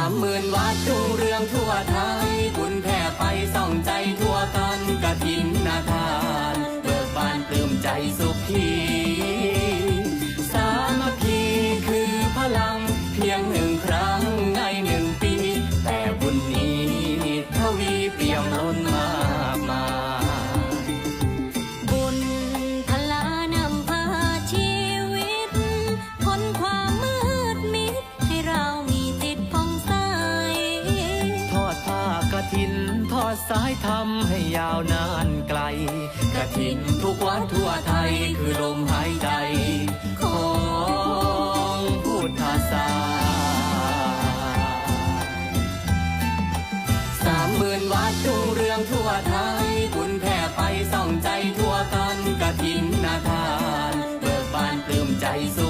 ามหมื่นวัดทุ่งเรืองทั่วไทยบุญแผ่ไปส่องใจทั่วกันกะทินนาทา สายธรรมให้ยาวนานไกลกฐินทุกวัดทั่วไทยคือลมหายใจ ของพุทธศาสสามหมื่นวัดรุ่งเรืองทั่วไทยบุญแผ่ไปส่องใจทั่วกันกฐินนาทาน เบิกบานปลื้มใจสุ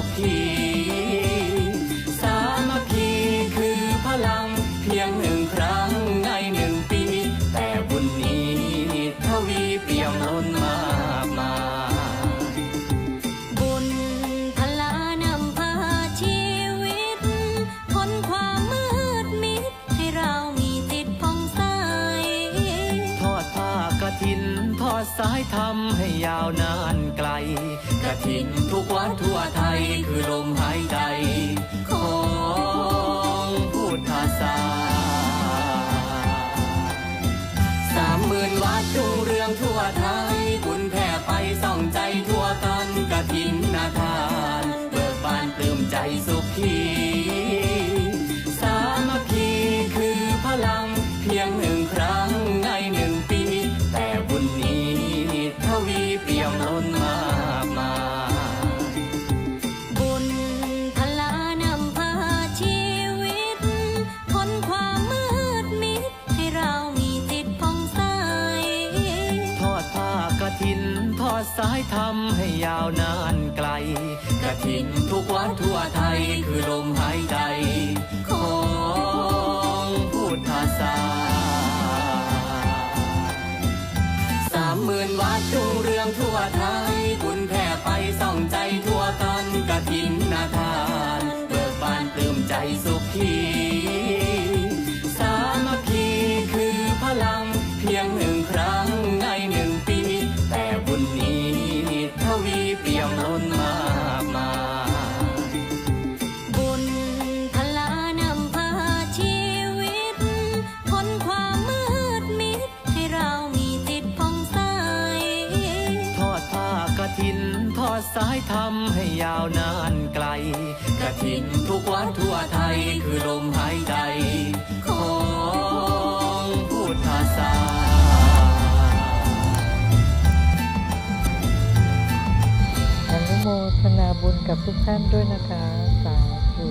ขีส ดสายทำให้ยาวนานไกล กระถินทุกวัดทั่วไทยคือลมหายใจ ของพุทธศาสสามหมื่นวัดรุ่งเรืองทั่วไทย ทอดสายทำให้ยาวนานไกล กระถินทุกวัดทั่วไทยคือลมหายใจ ของพุทธศาสสามหมื่นวัดรุ่งเรืองทั่วไทย สายทำให้ยาวนานไกลกระถินทุกวัดทั่วไทยคือลมหายใจ ของพุทธศาสอนุโมทนาบุญกับทุกท่านด้วยนะคะ สาธุ